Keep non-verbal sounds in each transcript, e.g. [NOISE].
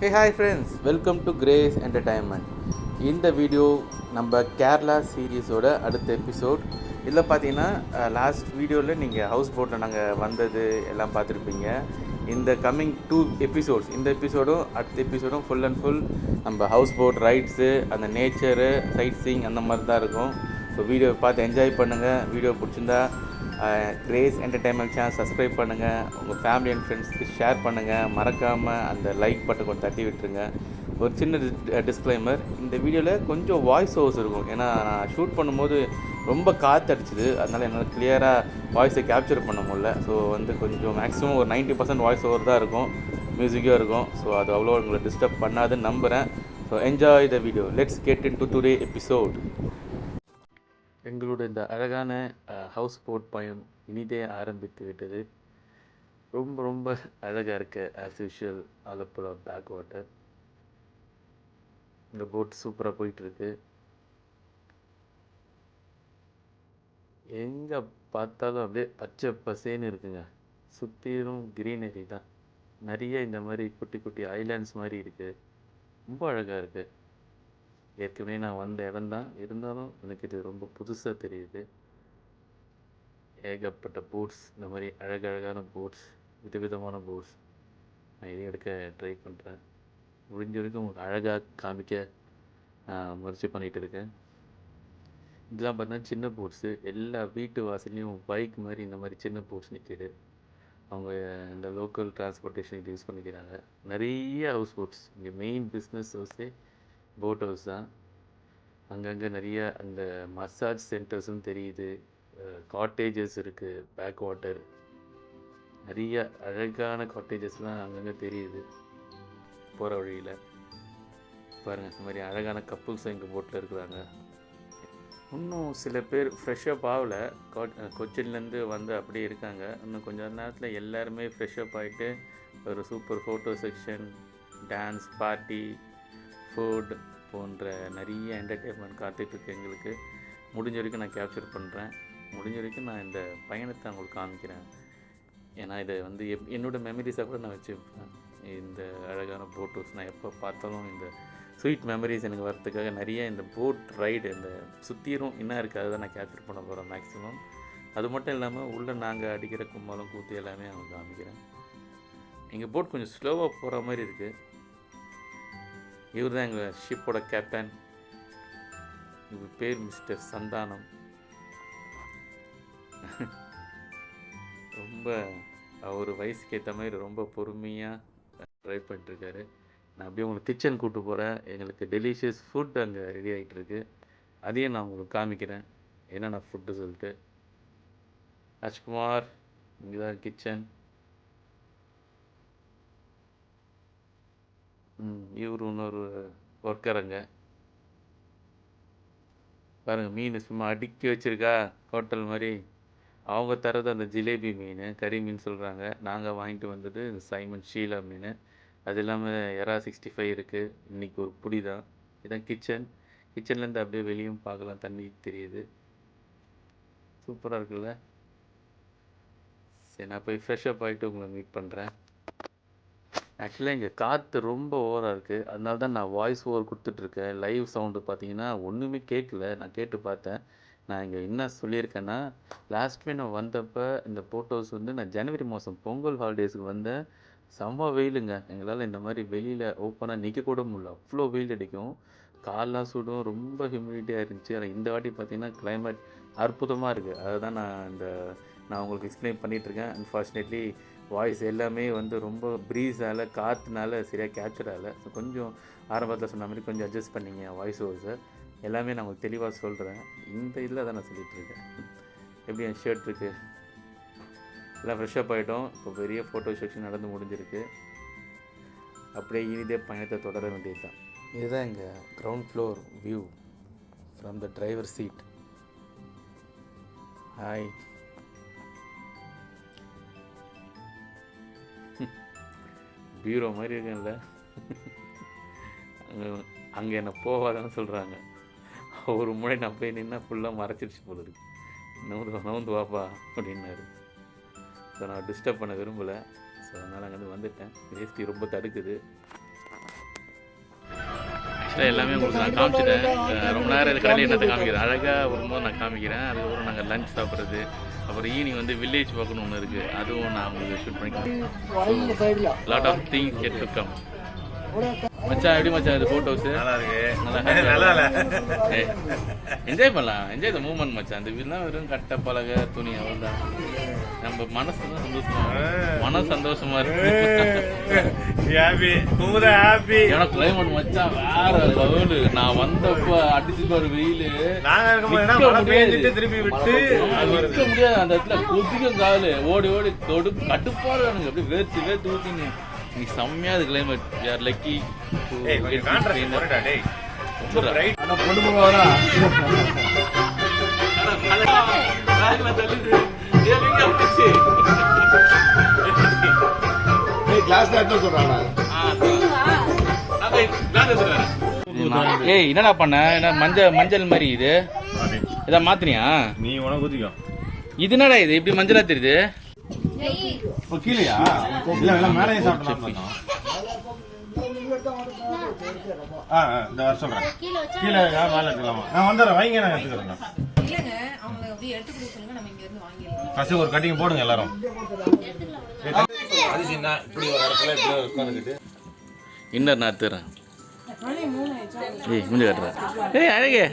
Hey hi friends welcome to Grace entertainment இந்த video நம்ம கேரளா சீரீஸோட அடுத்த எபிசோட் இதில் பார்த்தீங்கன்னா லாஸ்ட் வீடியோவில் நீங்கள் ஹவுஸ் போட்டில் நாங்கள் வந்தது எல்லாம் பார்த்துருப்பீங்க இந்த கம்மிங் டூ எபிசோட்ஸ் இந்த எபிசோடும் அடுத்த எபிசோடும் ஃபுல் அண்ட் ஃபுல் நம்ம ஹவுஸ் போட் ரைட்ஸு அந்த நேச்சரு சைட் சீயிங் அந்த மாதிரி தான் இருக்கும். ஸோ வீடியோ பார்த்து என்ஜாய் பண்ணுங்கள் வீடியோ பிடிச்சிருந்தா கிரேஸ் என்டர்டைன்மெண்ட் சேனல் சப்ஸ்கிரைப் பண்ணுங்கள் உங்கள் ஃபேமிலி அண்ட் ஃப்ரெண்ட்ஸ்க்கு ஷேர் பண்ணுங்கள் மறக்காமல் அந்த லைக் பட்டன் கொஞ்சம் தட்டி விட்டுருங்க. ஒரு சின்ன டிஸ்க்ளைமர் இந்த வீடியோவில் கொஞ்சம் வாய்ஸ் ஓவர்ஸ் இருக்கும். ஏன்னா நான் ஷூட் பண்ணும்போது ரொம்ப காற்று அடிச்சுது அதனால் என்னால் கிளியராக வாய்ஸை கேப்சர் பண்ண முடியல. ஸோ வந்து கொஞ்சம் மேக்ஸிமம் ஒரு 90% பர்சன்ட் வாய்ஸ் ஓவர் தான் இருக்கும். மியூசிக்கும் இருக்கும். ஸோ அது அவ்வளோ உங்களை டிஸ்டர்ப் பண்ணாதுன்னு நம்புகிறேன் so enjoy the video let's get into today episode எங்களோட இந்த அழகான ஹவுஸ் போட் பயணம் இனிதே ஆரம்பித்து விட்டது. ரொம்ப ரொம்ப அழகாக இருக்குது as usual Alappuzha back water இந்த போட் சூப்பராக போயிட்டுருக்கு. எங்கே பார்த்தாலும் அப்படியே பச்சை பசேன்னு இருக்குங்க. சுற்றிலும் க்ரீனரி தான். நிறைய இந்த மாதிரி குட்டி குட்டி ஐலாண்ட்ஸ் மாதிரி இருக்குது ரொம்ப அழகாக இருக்குது ஏற்கனவே நான் வந்த இடம் தான். இருந்தாலும் எனக்கு இது ரொம்ப புதுசாக தெரியுது. ஏகப்பட்ட போட்ஸ் இந்த மாதிரி அழகழகான பூட்ஸ் விதவிதமான பூட்ஸ் நான் இதையும் எடுக்க ட்ரை பண்ணுறேன் முடிஞ்ச வரைக்கும் உங்களுக்கு அழகாக காமிக்க முயற்சி பண்ணிகிட்டு இருக்கேன். இதெல்லாம் பார்த்தா சின்ன போட்ஸு எல்லா வீட்டு வாசல்லையும் பைக் மாதிரி இந்த மாதிரி சின்ன பூட்ஸ் நிற்கிது அவங்க இந்த லோக்கல் டிரான்ஸ்போர்ட்டேஷனுக்கு யூஸ் பண்ணிக்கிறாங்க. நிறைய ஹவுஸ் போட்ஸ் இங்கே மெயின் பிஸ்னஸ் ஹவுஸே போட் ஹவுஸ் தான். அங்கங்கே நிறைய அந்த மசாஜ் சென்டர்ஸும் தெரியுது. காட்டேஜஸ் இருக்குது பேக் வாட்டர் நிறைய அழகான காட்டேஜஸ்லாம் அங்கங்கே தெரியுது. போகிற வழியில். பாருங்கள் இந்த மாதிரி அழகான கப்புள்ஸும் எங்கள் போட்டில் இருக்கிறாங்க. இன்னும் சில பேர் ஃப்ரெஷ்ஷப் ஆகலை. கொச்சின்லேருந்து வந்து அப்படியே இருக்காங்க. இன்னும் கொஞ்சம் நேரத்தில் எல்லாருமே ஃப்ரெஷ்ஷப் ஆகிட்டு ஒரு super photo section dance party food போன்ற நிறைய என்டர்டெயின்மெண்ட் காத்துட்ருக்கு எங்களுக்கு. முடிஞ்ச வரைக்கும் நான் கேப்சர் பண்ணுறேன் முடிஞ்ச வரைக்கும் நான் இந்த பயணத்தை உங்களுக்கு காமிக்கிறேன். ஏன்னா இதை வந்து எப் என்னோடய மெமரிஸாக கூட நான் வச்சுருப்பேன். இந்த அழகான போட்டோஸ் நான் எப்போ பார்த்தாலும் இந்த ஸ்வீட் மெமரிஸ் எனக்கு வரத்துக்காக நிறைய இந்த போட் ரைடு இந்த சுற்றிரும் என்ன இருக்குது அதை தான் நான் கேப்சர் பண்ண போகிறேன் மேக்ஸிமம் அது மட்டும் இல்லாமல் உள்ளே நாங்கள் அடிக்கிற கும்மாலம் கூத்து எல்லாமே அவங்க காமிக்கிறேன். எங்கள் போட் கொஞ்சம் ஸ்லோவாக போகிற மாதிரி இருக்குது இவர் தான் எங்கள் ஷிப்போட கேப்டன் இவர் பேர் மிஸ்டர் சந்தானம். ரொம்ப அவர் வயசுக்கு ஏற்ற மாதிரி ரொம்ப பொறுமையாக ட்ரை பண்ணிட்டுருக்காரு. நான் அப்படியே உங்களுக்கு கிச்சன் கூப்பிட்டு போகிறேன் எங்களுக்கு டெலிஷியஸ் ஃபுட் அங்கே ரெடி ஆகிட்டு இருக்கு அதையும் நான் உங்களுக்கு காமிக்கிறேன். என்னென்ன ஃபுட்டு சொல்லிட்டு. ராஜ்குமார் இங்கே தான் கிச்சன் இவர் இன்னொரு ஒர்க்கருங்க பாருங்கள் மீன் சும்மா அடுக்கி வச்சுருக்கா ஹோட்டல் மாதிரி. அவங்க தரது அந்த ஜிலேபி மீன் கறி மீன் சொல்கிறாங்க நாங்கள் வாங்கிட்டு வந்தது சைமன் ஷீலா மீன். அது இல்லாமல் எறா சிக்ஸ்டி ஃபைவ் இருக்குது இன்றைக்கி ஒரு புடி தான். இதுதான் கிச்சன். கிச்சன்லேருந்து அப்படியே வெளியும் பார்க்கலாம். தண்ணி தெரியுது. சூப்பராக இருக்குல்ல? சரி நான் போய் ஃப்ரெஷ்ஷப் ஆகிட்டு உங்களை மீட் பண்ணுறேன் ஆக்சுவலாக இங்கே காற்று ரொம்ப ஓவராக இருக்குது அதனால தான் நான் வாய்ஸ் ஓவர் கொடுத்துட்ருக்கேன் லைவ் சவுண்டு பார்த்தீங்கன்னா ஒன்றுமே கேட்கல. நான் கேட்டு பார்த்தேன். நான் இங்கே என்ன சொல்லியிருக்கேன்னா லாஸ்ட் டைம் நான் வந்தப்போ இந்த ஃபோட்டோஸ் வந்து நான் ஜனவரி மாதம் பொங்கல் ஹாலிடேஸுக்கு வந்தேன். செம்ம வெயிலுங்க. எங்களால் இந்த மாதிரி வெளியில் ஓப்பனாக நிற்க கூட முடியல. அவ்வளோ வெயில் அடிக்கும். காலெலாம் சுடும். ரொம்ப ஹியூமிடிட்டியாக இருந்துச்சு. ஆனால் இந்த வாட்டி பார்த்திங்கன்னா கிளைமேட் அற்புதமாக இருக்குது அதை தான் நான் இந்த நான் உங்களுக்கு எக்ஸ்பிளைன் பண்ணிகிட்ருக்கேன் அன்ஃபார்ச்சுனேட்லி வாய்ஸ் எல்லாமே வந்து ரொம்ப ப்ரீஸால் காற்றுனால சரியாக கேப்சர் ஆகலை. ஸோ கொஞ்சம் ஆரம்பத்தில் சொன்ன மாதிரி கொஞ்சம் அட்ஜஸ்ட் பண்ணிங்க வாய்ஸ் ஓவர்ஸை எல்லாமே நான் உங்களுக்கு தெளிவாக சொல்கிறேன் இந்த இதில் தான் நான் சொல்லிகிட்ருக்கேன் எப்படி என் ஷர்ட் இருக்குது எல்லாம் ஃப்ரெஷ்அப் ஆகிட்டோம் இப்போ பெரிய ஃபோட்டோ செக்ஷன் நடந்து முடிஞ்சிருக்கு. அப்படியே இனிதே பயணத்தை தொடர வேண்டியது தான் இதுதான் எங்கள் ground floor view from the driver seat hi பீரோ மாதிரி இருக்கேன்ல. அங்கே அங்கே என்னை போகாதான்னு சொல்கிறாங்க ஒரு முறை நான் போய் நின்னா ஃபுல்லாக மறைச்சிருச்சு போல இருக்கு. நவுந்து நவுந்து வாப்பா அப்படின்னாரு. ஸோ நான் டிஸ்டர்ப் பண்ண விரும்பலை. ஸோ அதனால் அங்கேருந்து வந்துட்டேன். வேஸ்டி ரொம்ப தடுக்குது. ஆக்சுவலாக எல்லாமே உங்களுக்கு நான் காமிச்சிட்டேன். ரொம்ப நேரம் இது கடையில் என்னத்தை காமிக்கிறேன் அழகாக வரும்போது நான் காமிக்கிறேன். அதுக்கப்புறம் நாங்கள் லஞ்ச் சாப்பிட்றது. அப்புறம் ஈவினிங் வந்து வில்லேஜ் பார்க்கணும் ஒன்று இருக்குது அதுவும் நான் உங்களுக்கு ஷூட் பண்ணி lot of things get to come மச்சான் எப்படி மச்சான் இது ஃபோட்டோஸு நல்லா இருக்கு நல்லா நல்லா என்ஜாய் பண்ணலாம். என்ஜாய் த மூமெண்ட் மச்சான். அந்த இதெல்லாம் வெறும் கட்டை பலகை துணி அவ்வளோதான் நம்ம மனசு தான் சந்தோஷமா இருக்கும். மனசு சந்தோஷமா இருக்கு. ஹாப்பி குமுத ஹாப்பி ஏன்னா கிளைமேட் மச்சான் வேற லெவலு நான் வந்தப்ப அடிச்சு பாரு வெயில். நாங்க பெய்ஞ்சிட்டு திருப்பி விட்டு. நிக்க முடியாது. அந்த இடத்துல கொதிக்கும் காலு. ஓடி ஓடி தொடு கட்டுப்பாடு எனக்கு அப்படியே வேர்த்து வேர்த்து ஊத்திங்க நீ செம்மையா அது கிளைமேட் யார் லக்கி ஏய் கொஞ்சம் கான்ட்ராஸ்ட் போறடா டேய். ரொம்ப பிரைட் ஏய் என்னடா பண்ண? என்ன மஞ்சள் மஞ்சள் மாதிரி இது? இதை மாத்தினியா? நீ உனக்கு ஊத்திக்கோ இது என்னடா இது? இப்படி மஞ்சளா தெரியுது? இப்போ கீழயா? இல்ல இல்ல மேலே சாப்பிடலாம் ஆ ஆ, இந்த வர சொல்றேன். கீழே மேலே இருக்கலாமா? நான் வந்துடுறேன். வைங்க நான் எடுத்துக்கிறேன். ஃபர்ஸ்ட் ஒரு கட்டிங் போடுங்க எல்லாரும். அது சின்ன இப்படி ஒரு இடத்துல இப்படி உட்காந்துக்கிட்டு இன்னர் நான் எடுத்துறேன் ஏய் முடிஞ்சு கட்டுறேன் ஏய் அழகே.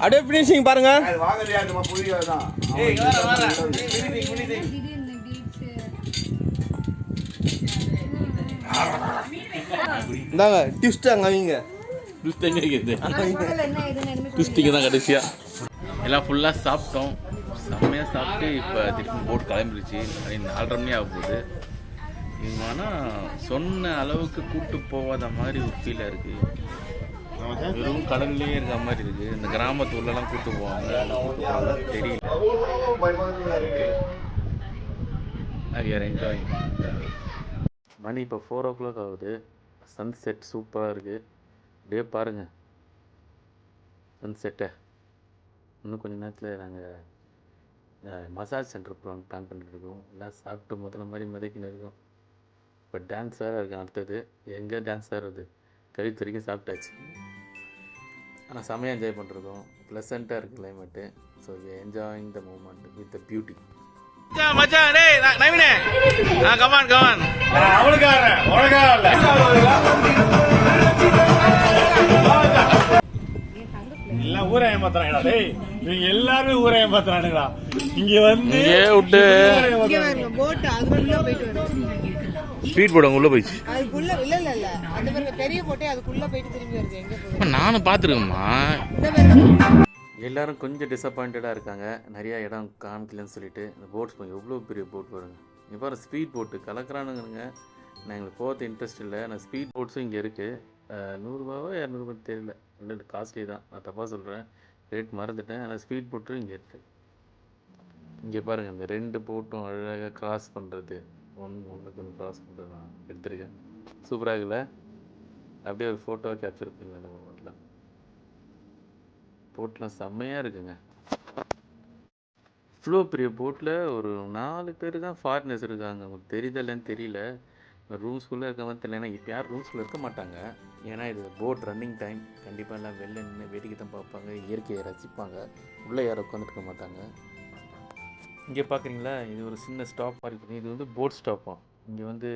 அப்படியே ஃபினிஷிங் பாருங்க. இந்தாங்க டியூஸ்ட் அங்க அவங்க ட்விஸ்ட் எங்கே இருக்குது தான் கடைசியா. எல்லாம் ஃபுல்லாக சாப்பிட்டோம். செம்மையாக சாப்பிட்டு இப்போ திருப்பி போட் கிளம்பிடுச்சு நாலரை மணி ஆக போகுது. இவங்க ஆனால் சொன்ன அளவுக்கு கூட்டு போகாத மாதிரி ஒரு ஃபீலாக இருக்குது வெறும் கடல்லையே இருக்க மாதிரி இருக்கு. இந்த கிராமத்து உள்ளலாம் கூட்டு போவாங்க. கூட்டு போவாங்க தெரியல மணி இப்போ ஃபோர் ஓ கிளாக் ஆகுது சன்செட் சூப்பராக இருக்குது அப்படியே பாருங்கள் சன்செட்டை இன்னும் கொஞ்ச நேரத்தில் நாங்கள் மசாஜ் சென்டர் ப்ளான் பிளான் பண்ணிட்டு இருக்கோம். எல்லாம் சாப்பிட்டு முதல்ல மாதிரி மதிக்கின்னு இருக்கோம். இப்போ டான்ஸ் வேறு இருக்கு அடுத்தது எங்கே டான்ஸ் வேறு வருது? கழுத்து வரைக்கும் சாப்பிட்டாச்சு. ஆனால் செமையாக என்ஜாய் பண்ணிருக்கோம். ப்ளசண்ட்டாக இருக்குது climate so enjoying the moment with the beauty மச்சான் டேய் நவீனே. ஆ கமான் கமான் அவளுக்காக உனக்காக இல்ல எல்லாம் ஊரை ஏமாத்துறாங்கடா டேய் இவங்க எல்லாருமே ஊரை ஏமாத்துறானுங்கடா இங்க வந்து இங்க பாருங்க போட் ஸ்பீட் போர்டு உள்ளே போயிடுச்சு. அதுக்குள்ள இல்ல இல்ல இல்ல. அந்த பாருங்க பெரிய போட்டே அதுக்குள்ள போயிட்டு திரும்பி வருது. எங்க போகுது? நானும் பார்த்துருக்கேம்மா. எல்லாரும் கொஞ்சம் டிசப்பாயிண்டடாக இருக்காங்க. நிறையா இடம் காமிக்கலன்னு சொல்லிட்டு இந்த போட்ஸ் எவ்வளோ பெரிய போட் பாருங்க இங்கே பாரு ஸ்பீட் போட்டு கலக்குறானுங்க நான் எங்களுக்கு போகிறது இன்ட்ரெஸ்ட் இல்லை. நான் ஸ்பீட் போட்ஸும் இங்கே இருக்குது நூறுரூபாவோ இரநூறுபா தெரியல. ரெண்டு காஸ்ட்லி தான். நான் தப்பாக சொல்கிறேன் ரேட் மறந்துட்டேன். ஆனால் ஸ்பீட் போட்டும் இங்கே இருக்குது இங்கே பாருங்கள் இந்த ரெண்டு போட்டும் அழகாக கிராஸ் பண்ணுறது ஒன்று ஒன்றுக்கு ஒன்று பண்ணுறது நான். எடுத்திருக்கேன். சூப்பராக இருக்குல்ல? அப்படியே ஒரு ஃபோட்டோ கேப்சர் பண்ணுங்க நம்ம போட்டில் போட்லாம் செம்மையாக இருக்குங்க. இவ்வளோ பெரிய போட்டில் ஒரு நாலு பேர் தான் ஃபாரினர்ஸ் இருக்காங்க. உங்களுக்கு தெரியுதில்லன்னு தெரியல. ரூம்ஸ்குள்ளே இருக்கவன் தெரியல. ஏன்னா இப்போ யாரும் ரூம்ஸ்குள்ளே இருக்க மாட்டாங்க. ஏன்னா இது போட் ரன்னிங் டைம் கண்டிப்பாக எல்லாம் வெளில நின்று வேடிக்கை தான் பார்ப்பாங்க. இயற்கையை ரசிப்பாங்க. உள்ளே யாரும் உட்காந்துருக்க மாட்டாங்க. இங்கே பார்க்குறீங்களா? இது ஒரு சின்ன ஸ்டாப் மாதிரி இருக்குது. இது வந்து போட் ஸ்டாப்பாக இங்கே வந்து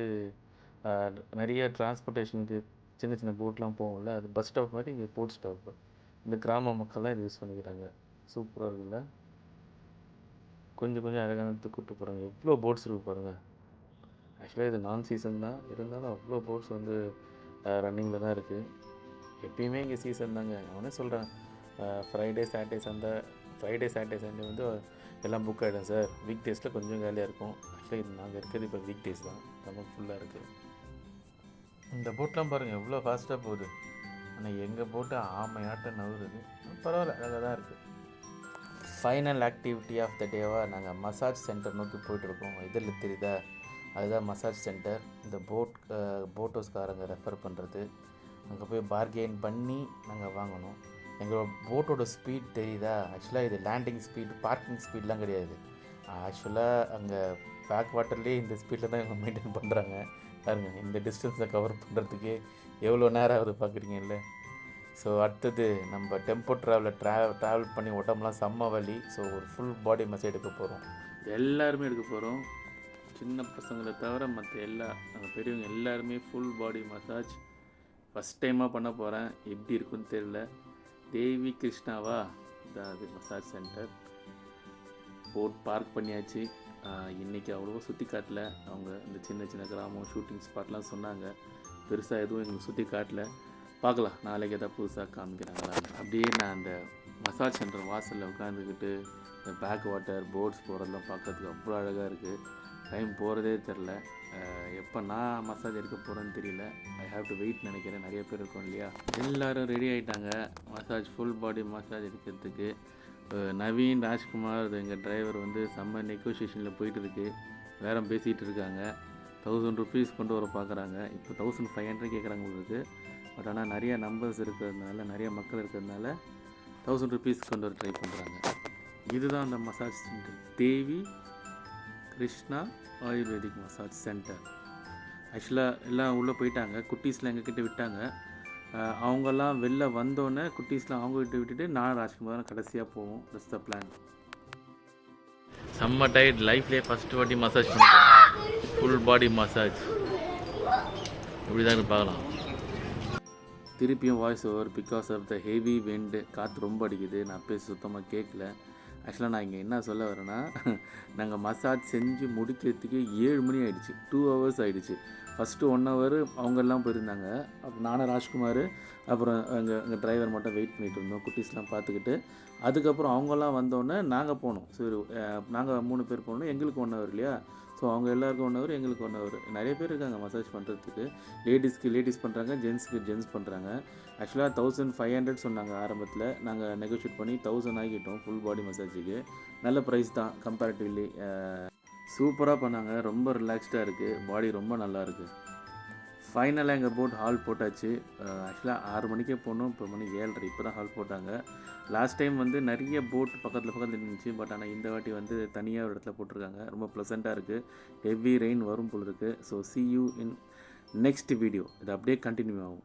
நிறைய டிரான்ஸ்போர்ட்டேஷனுக்கு சின்ன சின்ன போட்லாம் போகும்ல? அது பஸ் ஸ்டாப் மாதிரி இங்கே போட் ஸ்டாப்பு இந்த கிராம மக்கள்லாம் இது யூஸ் பண்ணிக்கிறாங்க. சூப்பராக இருக்குல்ல? கொஞ்சம் கொஞ்சம் அழகான கூப்பிட்டு போகிறாங்க எவ்வளோ போட்ஸ் இருக்கு பாருங்கள் ஆக்சுவலாக இது நான் சீசன் தான். இருந்தாலும் அவ்வளோ போட்ஸ் வந்து ரன்னிங்கில் தான் இருக்குது எப்பயுமே இங்கே சீசன் தாங்க. அவனே சொல்கிறேன் ஃப்ரைடே சாட்டர்டே சந்தை ஃப்ரைடே சாட்டர்டே சண்டே வந்து எல்லாம் புக் ஆகிடும் சார் வீக் டேஸில் கொஞ்சம் காலியாக இருக்கும். ஆக்சுவலாக இது நாங்கள் இருக்கிறது இப்போ வீக் டேஸ் தான் நம்ம ஃபுல்லாக இருக்குது இந்த போட்லாம் பாருங்கள் எவ்வளோ ஃபாஸ்ட்டாக போகுது. ஆனால் எங்கள் போட்டு ஆமையாட்டம் நவுறுது. பரவாயில்ல அழகாக தான் இருக்குது ஃபைனல் ஆக்டிவிட்டி ஆஃப் த டேவாக நாங்கள் மசாஜ் சென்டர் நோக்கி போயிட்டுருக்கோம். இதில் தெரியுதா? அதுதான் மசாஜ் சென்டர் இந்த போட் போட் ஹவுஸ்காரங்க ரெஃபர் பண்ணுறது அங்கே போய் பார்கெயின் பண்ணி நாங்கள் வாங்கணும். எங்கள் போட்டோட ஸ்பீட் தெரியுதா? ஆக்சுவலாக இது லேண்டிங் ஸ்பீட் பார்க்கிங் ஸ்பீட்லாம் கிடையாது. ஆக்சுவலாக அங்கே பேக் வாட்டர்லேயே இந்த ஸ்பீடில் தான் இவங்க மெயின்டைன் பண்ணுறாங்க பாருங்க இந்த டிஸ்டன்ஸை கவர் பண்ணுறதுக்கு எவ்வளோ நேரம் ஆகுது பார்க்குறீங்கல்ல ஸோ அடுத்தது நம்ம டெம்போ ட்ராவலில் ட்ராவல் ட்ராவல் பண்ணி உடம்புலாம் செம்ம வலி. ஸோ ஒரு ஃபுல் பாடி மசாஜ் எடுக்க போகிறோம் எல்லாருமே எடுக்க போகிறோம் சின்ன பசங்களை தவிர மற்ற எல்லா நம்ம பெரியவங்க எல்லாருமே ஃபுல் பாடி மசாஜ் ஃபஸ்ட் டைமாக பண்ண போகிறேன் எப்படி இருக்குன்னு தெரியல. தேவி கிருஷ்ணாவா? இதான் அது மசாஜ் சென்டர். போட் பார்க் பண்ணியாச்சு. இன்றைக்கி அவ்வளோவா சுற்றி காட்டல. அவங்க இந்த சின்ன சின்ன கிராமம் ஷூட்டிங் ஸ்பாட்லாம் சொன்னாங்க. பெருசாக எதுவும் எங்களுக்கு சுற்றி காட்டல. பார்க்கலாம். நாளைக்கு எதாவது புதுசாக காமிக்கிறாங்களா? அப்படியே நான் அந்த மசாஜ் சென்டர் வாசலில் உட்காந்துக்கிட்டு இந்த பேக் வாட்டர் போட்ஸ் போகிறதெல்லாம் பார்க்கறதுக்கு அவ்வளோ அழகாக இருக்குது டைம் போகிறதே தெரில. எப்போ நான் மசாஜ் எடுக்க போகிறேன்னு தெரியல. ஐ ஹாவ் டு வெயிட் நினைக்கிறேன். நிறைய பேர் இருக்கும் இல்லையா? எல்லோரும் ரெடி ஆகிட்டாங்க மசாஜ் ஃபுல் பாடி மசாஜ் எடுக்கிறதுக்கு. நவீன் ராஜ்குமார் எங்கள் டிரைவர் வந்து செம்ம நெகோசியேஷனில் போயிட்டு இருக்கு வேறு பேசிகிட்டு இருக்காங்க. தௌசண்ட் ருபீஸ் கொண்டு வர பார்க்குறாங்க இப்போ தௌசண்ட் ஃபைவ் ஹண்ட்ரட் கேட்குறாங்க உங்களுக்கு பட் ஆனால் நிறைய நம்பர்ஸ் இருக்கிறதுனால நிறைய மக்கள் இருக்கிறதுனால தௌசண்ட் ருபீஸ் கொண்டு வர ட்ரை பண்ணுறாங்க இதுதான் அந்த massage center Devi Krishna ayurvedic massage center. ஆக்சுவலாக எல்லாம் உள்ளே போயிட்டாங்க. குட்டீஸ்லாம் எங்ககிட்ட விட்டாங்க. அவங்கெல்லாம் வெளில வந்தோடனே குட்டீஸ்லாம் அவங்க கிட்ட விட்டுட்டு நான் ராஜ்குமார் கடைசியாக போவோம். தட்ஸ் த பிளான் செம்ம டயர்ட் லைஃப்லேயே ஃபஸ்ட் வாட்டி மசாஜ் ஃபுல் பாடி மசாஜ் இப்படி தான் பார்க்கலாம். திருப்பியும் voice over because of the heavy wind. காற்று ரொம்ப அடிக்குது. நான் பேச சுத்தமாக கேட்கல ஆக்சுவலாக நான் இங்கே என்ன சொல்ல வரேன்னா [LAUGHS] நாங்கள் மசாஜ் செஞ்சு முடிக்கிறதுக்கு ஏழு மணி ஆகிடுச்சு டூ ஹவர்ஸ் ஆகிடுச்சு ஃபஸ்ட்டு ஒன் ஹவர் அவங்கெல்லாம் போயிருந்தாங்க. அப்போ நானும் ராஜ்குமார் அப்புறம் எங்கள் எங்கள் டிரைவர் மட்டும் வெயிட் பண்ணிகிட்டு இருந்தோம். குட்டீஸ்லாம் பார்த்துக்கிட்டு. அதுக்கப்புறம் அவங்கெல்லாம் வந்தோடனே நாங்கள் போனோம். சரி நாங்கள் மூணு பேர் போனோம். எங்களுக்கு ஒன் ஹவர் இல்லையா? ஸோ அவங்க எல்லாருக்கும் ஒன் ஹவர் எங்களுக்கு ஒன் ஹவர் நிறைய பேர் இருக்காங்க மசாஜ் பண்ணுறதுக்கு லேடிஸ்க்கு லேடிஸ் பண்ணுறாங்க ஜென்ஸுக்கு ஜென்ஸ் பண்ணுறாங்க ஆக்சுவலாக தௌசண்ட் ஃபைவ் ஹண்ட்ரட் சொன்னாங்க ஆரம்பத்தில். நாங்கள் நெகோஷியேட் பண்ணி தௌசண்ட் ஆகிட்டோம் ஃபுல் பாடி மசாஜுக்கு நல்ல ப்ரைஸ் தான் கம்பேரிட்டிவ்லி சூப்பராக பண்ணாங்க. ரொம்ப ரிலாக்ஸ்டாக இருக்குது பாடி ரொம்ப நல்லா இருக்குது ஃபைனலாக எங்கள் போட் ஹால் போட்டாச்சு. ஆக்சுவலாக ஆறு மணிக்கே போனோம். இப்போ மணி ஏழரை இப்போ தான் ஹால் போட்டாங்க. லாஸ்ட் டைம் வந்து நிறைய போட் பக்கத்தில் பக்கத்தில் இருந்துச்சு பட் ஆனால் இந்த வாட்டி வந்து தனியாக ஒரு இடத்துல போட்டிருக்காங்க. ரொம்ப ப்ளசண்ட்டாக இருக்குது ஹெவி ரெயின் வரும் போல் இருக்குது so see you in next video இது அப்படியே கண்டினியூ ஆகும்.